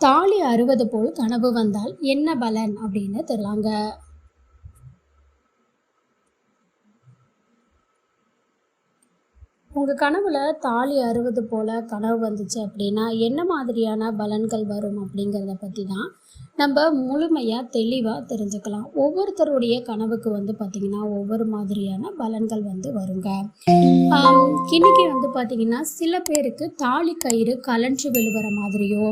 தாலி அறுவது போல் கனவு வந்தால் என்ன பலன் அப்படின்னு தெரியலாங்க உங்கள் கனவுல தாலி அறுவது போல் கனவு வந்துச்சு அப்படின்னா என்ன மாதிரியான பலன்கள் வரும் அப்படிங்கிறத பற்றி தான் நம்ம முழுமையாக தெளிவாக தெரிஞ்சுக்கலாம். ஒவ்வொருத்தருடைய கனவுக்கு வந்து பார்த்திங்கன்னா ஒவ்வொரு மாதிரியான பலன்கள் வந்து வருங்க. இன்னைக்கு வந்து பார்த்திங்கன்னா சில பேருக்கு தாலி கயிறு கலன்று விழுகிற மாதிரியோ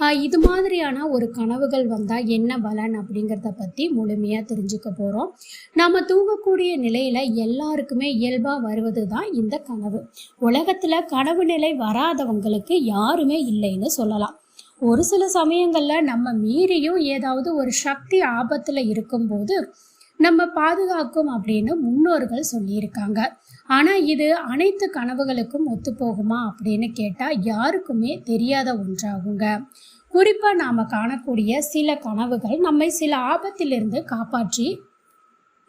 இது மாதிரியான ஒரு கனவுகள் வந்தால் என்ன பலன் அப்படிங்கிறத பற்றி முழுமையாக தெரிஞ்சுக்க போகிறோம் நம்ம தூங்கக்கூடிய நிலையில் எல்லாருக்குமே இயல்பாக வருவது தான் இந்த கனவு. உலகத்தில் கனவு நிலை வராதவங்களுக்கு யாருமே இல்லைன்னு சொல்லலாம். ஒரு சில சமயங்களில் நம்ம மீறியும் ஏதாவது ஒரு சக்தி ஆபத்தில் இருக்கும்போது நம்ம பாதுகாக்கும் அப்படின்னு முன்னோர்கள் சொல்லியிருக்காங்க. ஆனால் இது அனைத்து கனவுகளுக்கும் ஒத்துப்போகுமா அப்படின்னு கேட்டால் யாருக்குமே தெரியாத ஒன்றாகுங்க. குறிப்பாக நாம் காணக்கூடிய சில கனவுகள் நம்மை சில ஆபத்திலிருந்து காப்பாற்றி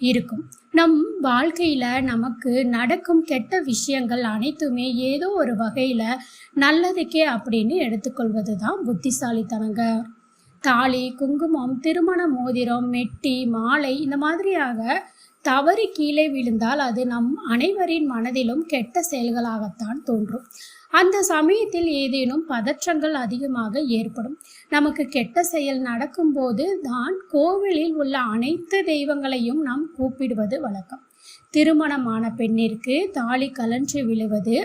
இருக்கும். நம் வாழ்க்கையில் நமக்கு நடக்கும் கெட்ட விஷயங்கள் அனைத்துமே ஏதோ ஒரு வகையில் நல்லதுக்கே அப்படின்னு எடுத்துக்கொள்வது தான் புத்திசாலித்தனங்க. தாலி குங்குமம் திருமண மோதிரம் மெட்டி மாலை இந்த மாதிரியாக தவறி கீழே விழுந்தால் அது நம் அனைவரின் மனதிலும் கெட்ட செயல்களாகத்தான் தோன்றும். அந்த சமயத்தில் ஏதேனும் பதற்றங்கள் அதிகமாக ஏற்படும். நமக்கு கெட்ட செயல் நடக்கும்போது தான் கோவிலில் உள்ள அனைத்து தெய்வங்களையும் நாம் கூப்பிடுவது வழக்கம். திருமணமான பெண்ணிற்கு தாலி கலன்று விழுவது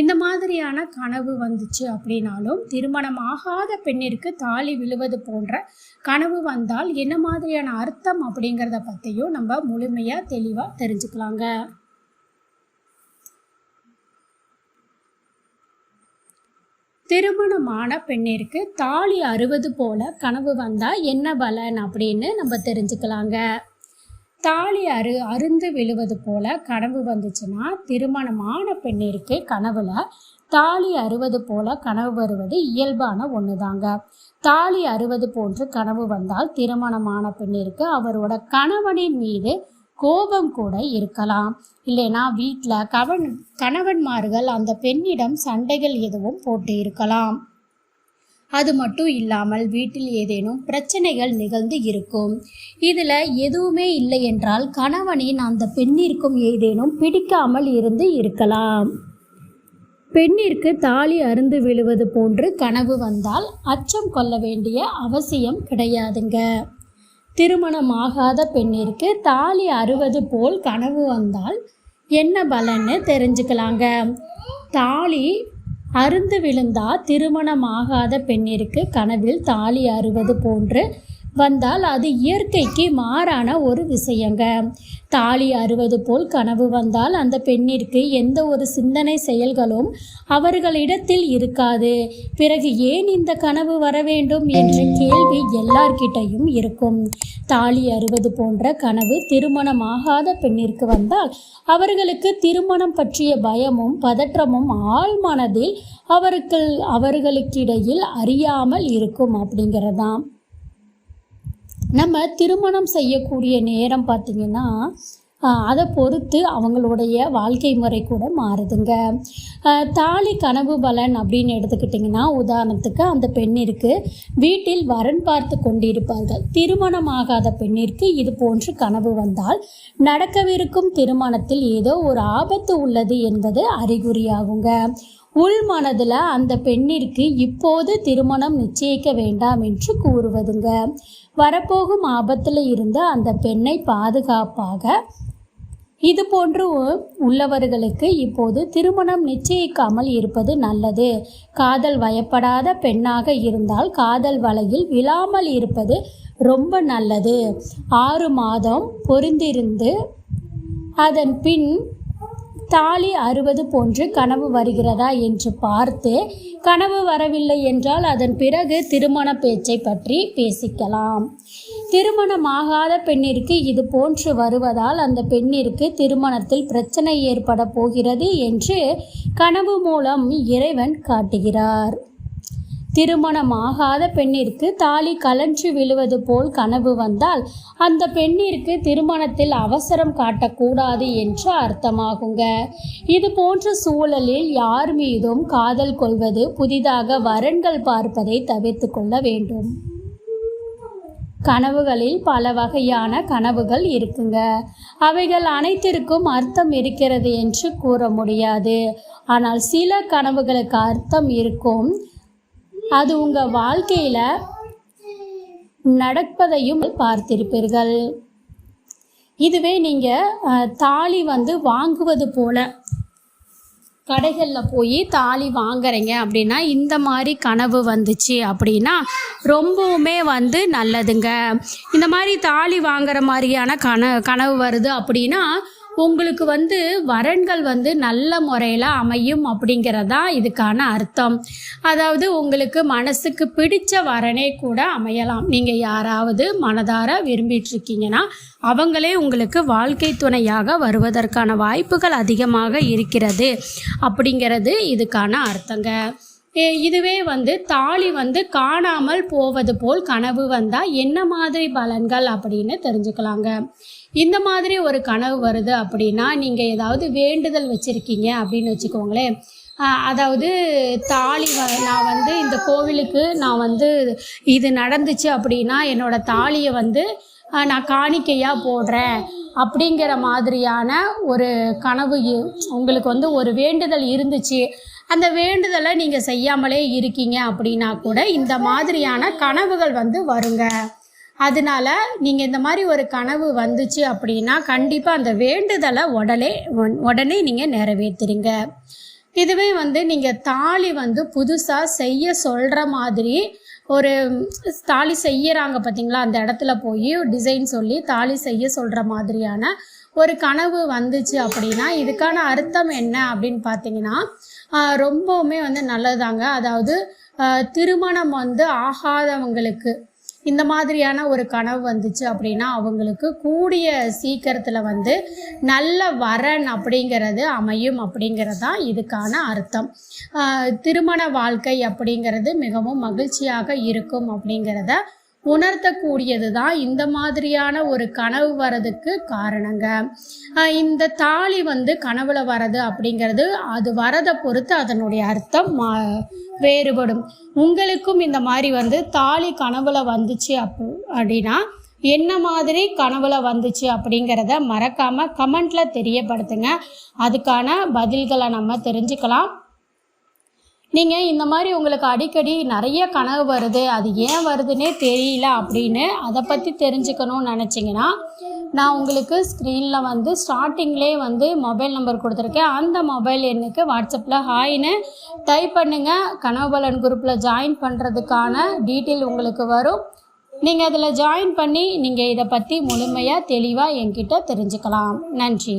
இந்த மாதிரியான கனவு வந்துச்சு அப்படின்னாலும் திருமணம் ஆகாத பெண்ணிற்கு தாலி விழுவது போன்ற கனவு வந்தால் என்ன மாதிரியான அர்த்தம் அப்படிங்கிறத பற்றியும் நம்ம முழுமையாக தெளிவாக தெரிஞ்சுக்கலாங்க. திருமணமான பெண்ணிற்கு தாலி அறுவது போல கனவு வந்தால் என்ன பலன் அப்படின்னு நம்ம தெரிஞ்சுக்கலாங்க. தாலி அரு அருந்து விழுவது போல கனவு வந்துச்சுன்னா திருமணமான பெண்ணிற்கு கனவுல தாலி அறுவது போல கனவு வருவது இயல்பான ஒன்று தாங்க தாலி அறுவது போன்று கனவு வந்தால் திருமணமான பெண்ணிற்கு அவரோட கணவனின் மீது கோபம் கூட இருக்கலாம். இல்லைனா வீட்டில் கவன் கணவன்மார்கள் அந்த பெண்ணிடம் சண்டைகள் எதுவும் போட்டு இருக்கலாம். அது மட்டும் இல்லாமல் வீட்டில் ஏதேனும் பிரச்சனைகள் நிகழ்ந்து இருக்கும். இதில் எதுவுமே இல்லை என்றால் கணவனின் அந்த பெண்ணிற்கும் ஏதேனும் பிடிக்காமல் இருந்து இருக்கலாம். பெண்ணிற்கு தாலி அருந்து விழுவது போன்று கனவு வந்தால் அச்சம் கொள்ள வேண்டிய அவசியம் கிடையாதுங்க. திருமணமாகாத பெண்ணிற்கு தாலி அறுவது போல் கனவு வந்தால் என்ன பலன்னு தெரிஞ்சுக்கலாங்க. தாலி அருந்து விழுந்தா திருமணமாகாத பெண்ணிற்கு கனவில் தாலி அறுவது போன்று வந்தால் அது இயற்கைக்கு மாறான ஒரு விஷயங்க. தாலி அறுவது போல் கனவு வந்தால் அந்த பெண்ணிற்கு எந்த ஒரு சிந்தனை செயல்களும் அவர்களிடத்தில் இருக்காது. பிறகு ஏன் இந்த கனவு வர வேண்டும் என்ற கேள்வி எல்லார்கிட்டையும் இருக்கும். தாலி அறுவது போன்ற கனவு திருமணமாகாத பெண்ணிற்கு வந்தால் அவர்களுக்கு திருமணம் பற்றிய பயமும் பதற்றமும் ஆழ் மனதில் அவர்களுக்கிடையில் அறியாமல் இருக்கும் அப்படிங்கிறதாம். நம்ம திருமணம் செய்யக்கூடிய நேரம் பார்த்திங்கன்னா அதை பொறுத்து அவங்களுடைய வாழ்க்கை முறை கூட மாறுதுங்க. தாலி கனவு பலன் அப்படின்னு எடுத்துக்கிட்டிங்கன்னா உதாரணத்துக்கு அந்த பெண்ணிற்கு வீட்டில் வரன் பார்த்து கொண்டிருப்பார்கள். திருமணமாகாத பெண்ணிற்கு இது போன்று கனவு வந்தால் நடக்கவிருக்கும் திருமணத்தில் ஏதோ ஒரு ஆபத்து உள்ளது என்பது அறிகுறியாகுங்க. உள் மனதில் அந்த பெண்ணிற்கு இப்போது திருமணம் நிச்சயிக்க வேண்டாம் என்று கூறுவதுங்க. வரப்போகும் ஆபத்தில் இருந்து அந்த பெண்ணை பாதுகாப்பாக இது போன்று உள்ளவர்களுக்கு இப்போது திருமணம் நிச்சயிக்காமல் இருப்பது நல்லது. காதல் வயப்படாத பெண்ணாக இருந்தால் காதல் வலையில் விழாமல் இருப்பது ரொம்ப நல்லது. ஆறு மாதம் பொருந்திருந்து அதன் பின் தாலி அறுவது போன்று கனவு வருகிறதா என்று பார்த்து கனவு வரவில்லை என்றால் அதன் பிறகு திருமண பேச்சை பற்றி பேசிக்கலாம். திருமணமாகாத பெண்ணிற்கு இது போன்று வருவதால் அந்த பெண்ணிற்கு திருமணத்தில் பிரச்சனை ஏற்பட போகிறது என்று கனவு மூலம் இறைவன் காட்டுகிறார். திருமணமாகாத பெண்ணிற்கு தாலி கலன்று விழுவது போல் கனவு வந்தால் அந்த பெண்ணிற்கு திருமணத்தில் அவசரம் காட்டக்கூடாது என்று அர்த்தமாகுங்க. இது போன்ற சூழலில் யார் மீதும் காதல் கொள்வது புதிதாக வரன்கள் பார்ப்பதை தவிர்த்து கொள்ள வேண்டும். கனவுகளில் பல வகையான கனவுகள் இருக்குங்க. அவைகள் அனைத்திற்கும் அர்த்தம் இருக்கிறது என்று கூற முடியாது. ஆனால் சில கனவுகளுக்கு அர்த்தம் இருக்கும். அது உங்கள் வாழ்க்கையில் நடப்பதையும் பார்த்திருப்பீர்கள். இதுவே நீங்கள் தாலி வந்து வாங்குவது போல. கடைகளில் போய் தாலி வாங்குறீங்க அப்படின்னா இந்த மாதிரி கனவு வந்துச்சு அப்படின்னா ரொம்பவுமே வந்து நல்லதுங்க. இந்த மாதிரி தாலி வாங்குற மாதிரியான கன கனவு வருது அப்படின்னா உங்களுக்கு வந்து வரன்கள் வந்து நல்ல முறையில் அமையும் அப்படிங்கிறதா இதுக்கான அர்த்தம். அதாவது உங்களுக்கு மனசுக்கு பிடிச்ச வரனே கூட அமையலாம். நீங்கள் யாராவது மனதார விரும்பிட்டு இருக்கீங்கன்னா அவங்களே உங்களுக்கு வாழ்க்கை துணையாக வருவதற்கான வாய்ப்புகள் அதிகமாக இருக்கிறது அப்படிங்கிறது இதுக்கான அர்த்தங்க. இதுவே வந்து தாலி வந்து காணாமல் போவது போல் கனவு வந்தால் என்ன மாதிரி பலன்கள் அப்படின்னு தெரிஞ்சுக்கலாங்க. இந்த மாதிரி ஒரு கனவு வருது அப்படின்னா நீங்கள் ஏதாவது வேண்டுதல் வச்சுருக்கீங்க அப்படின்னு வச்சுக்கோங்களேன். அதாவது தாலி வ நான் வந்து இந்த கோவிலுக்கு நான் வந்து இது நடந்துச்சு அப்படின்னா என்னோடய தாலியை வந்து நான் காணிக்கையாக போடுறேன் அப்படிங்கிற மாதிரியான ஒரு கனவு உங்களுக்கு வந்து ஒரு வேண்டுதல் இருந்துச்சு. அந்த வேண்டுதலை நீங்கள் செய்யாமலே இருக்கீங்க அப்படின்னா கூட இந்த மாதிரியான கனவுகள் வந்து வருங்க. அதனால நீங்கள் இந்த மாதிரி ஒரு கனவு வந்துச்சு அப்படின்னா கண்டிப்பாக அந்த வேண்டுதலை உடனே உடனே நீங்கள் நிறைவேற்றுறீங்க இதுவே வந்து நீங்கள் தாலி வந்து புதுசாக செய்ய சொல்கிற மாதிரி ஒரு தாலி செய்யறாங்க பார்த்தீங்களா அந்த இடத்துல போய் டிசைன் சொல்லி தாலி செய்ய சொல்கிற மாதிரியான ஒரு கனவு வந்துச்சு அப்படின்னா இதுக்கான அர்த்தம் என்ன அப்படின்னு பார்த்தீங்கன்னா ரொம்பவுமே வந்து நல்லதாங்க அதாவது திருமணம் வந்து ஆகாதவங்களுக்கு இந்த மாதிரியான ஒரு கனவு வந்துச்சு அப்படின்னா அவங்களுக்கு கூடிய சீக்கிரத்தில் வந்து நல்ல வரன் அப்படிங்கிறது அமையும் அப்படிங்கிறது தான் இதுக்கான அர்த்தம். திருமண வாழ்க்கை அப்படிங்கிறது மிகவும் மகிழ்ச்சியாக இருக்கும் அப்படிங்கிறத உணர்த்தக்கூடியது தான் இந்த மாதிரியான ஒரு கனவு வரதுக்கு காரணங்க. இந்த தாலி வந்து கனவுல வரது அப்படிங்கிறது அது வரதை பொறுத்து அதனுடைய அர்த்தம் மா வேறுபடும். உங்களுக்கும் இந்த மாதிரி வந்து தாலி கனவுல வந்துச்சு அப்பு அப்படின்னா என்ன மாதிரி கனவுல வந்துச்சு அப்படிங்கிறத மறக்காம கமெண்ட்ல தெரியப்படுத்துங்க. அதுக்கான பதில்களை நம்ம தெரிஞ்சுக்கலாம். நீங்கள் இந்த மாதிரி உங்களுக்கு அடிக்கடி நிறைய கனவு வருது அது ஏன் வருதுன்னே தெரியல அப்படின்னு அதை பற்றி தெரிஞ்சுக்கணும்னு நினச்சிங்கன்னா நான் உங்களுக்கு ஸ்க்ரீனில் வந்து ஸ்டார்டிங்லே வந்து மொபைல் நம்பர் கொடுத்துருக்கேன். அந்த மொபைல் எண்ணுக்கு வாட்ஸ்அப்பில் ஹாய்னு டைப் பண்ணுங்கள் கனவுபலன் குரூப்பில் ஜாயின் பண்ணுறதுக்கான டீட்டெயில் உங்களுக்கு வரும். நீங்கள் அதில் ஜாயின் பண்ணி நீங்கள் இதை பற்றி முழுமையாக தெளிவாக என்கிட்ட தெரிஞ்சுக்கலாம். நன்றி.